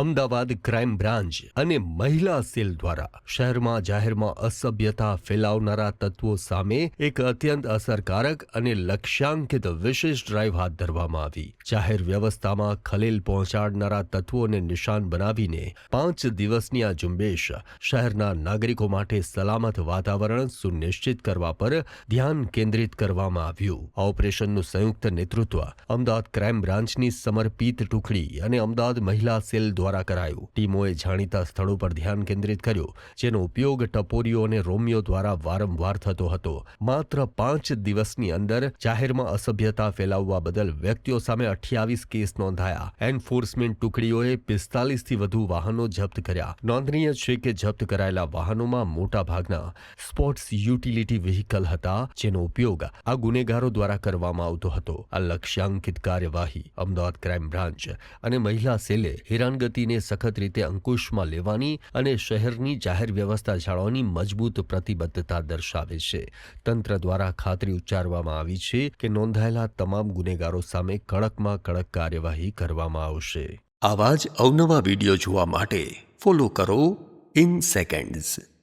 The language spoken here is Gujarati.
અમદાવાદ ક્રાઇમ બ્રાન્ચ અને મહિલા સેલ દ્વારા શહેરમાં જાહેરમાં અસભ્યતા ફેલાવનારા તત્વો સામે એક અત્યંત અસરકારક અને લક્ષ્યાંકિત વિશેષ ડ્રાઇવ હાથ ધરવામાં આવી. જાહેર વ્યવસ્થામાં ખલેલ પહોંચાડનારા તત્વોને નિશાન બનાવીને પાંચ દિવસની આ ઝુંબેશ શહેરના નાગરિકો માટે સલામત વાતાવરણ સુનિશ્ચિત કરવા પર ધ્યાન કેન્દ્રિત કરવામાં આવ્યું. આ ઓપરેશનનું સંયુક્ત નેતૃત્વ અમદાવાદ ક્રાઇમ બ્રાન્ચની સમર્પિત ટુકડી અને અમદાવાદ મહિલા સેલ દ્વારા કરાયું. ટીમોએ જાણીતા સ્થળો પર ધ્યાન કેન્દ્રિત કર્યું, જેનો ઉપયોગ ટપોરીઓ અને રોમિયો દ્વારા વારંવાર થતો હતો. માત્ર પાંચ દિવસની અંદર જાહેરમાં અસભ્યતા ફેલાવવા બદલ વ્યક્તિઓ સામે અઠ્યાવીસ કેસ નોંધાયા. એન્ફોર્સમેન્ટ ટુકડીઓએ પિસ્તાલીસથી વધુ વાહનો જપ્ત કર્યા. નોંધનીય છે કે જપ્ત કરાયેલા વાહનોમાં મોટા ભાગના સ્પોર્ટ્સ યુટિલિટી વ્હીકલ હતા, જેનો ઉપયોગ આ ગુનેગારો દ્વારા કરવામાં આવતો હતો. આ લક્ષ્યાંકિત કાર્યવાહી અમદાવાદ ક્રાઇમ બ્રાન્ચ અને મહિલા સેલે હેરાનગતિને સખત રીતે અંકુશમાં લેવાની અને શહેરની જાહેર વ્યવસ્થા જાળવવાની મજબૂત પ્રતિબદ્ધતા દર્શાવે છે. તંત્ર દ્વારા ખાતરી ઉચ્ચારવામાં આવી છે કે નોંધાયેલા તમામ ગુનેગારો સામે કડકમાં કડક કાર્યવાહી કરવામાં આવશે. આવા જ અવનવા વીડિયો જોવા માટે ફોલો કરો ઇન સેકન્ડ્સ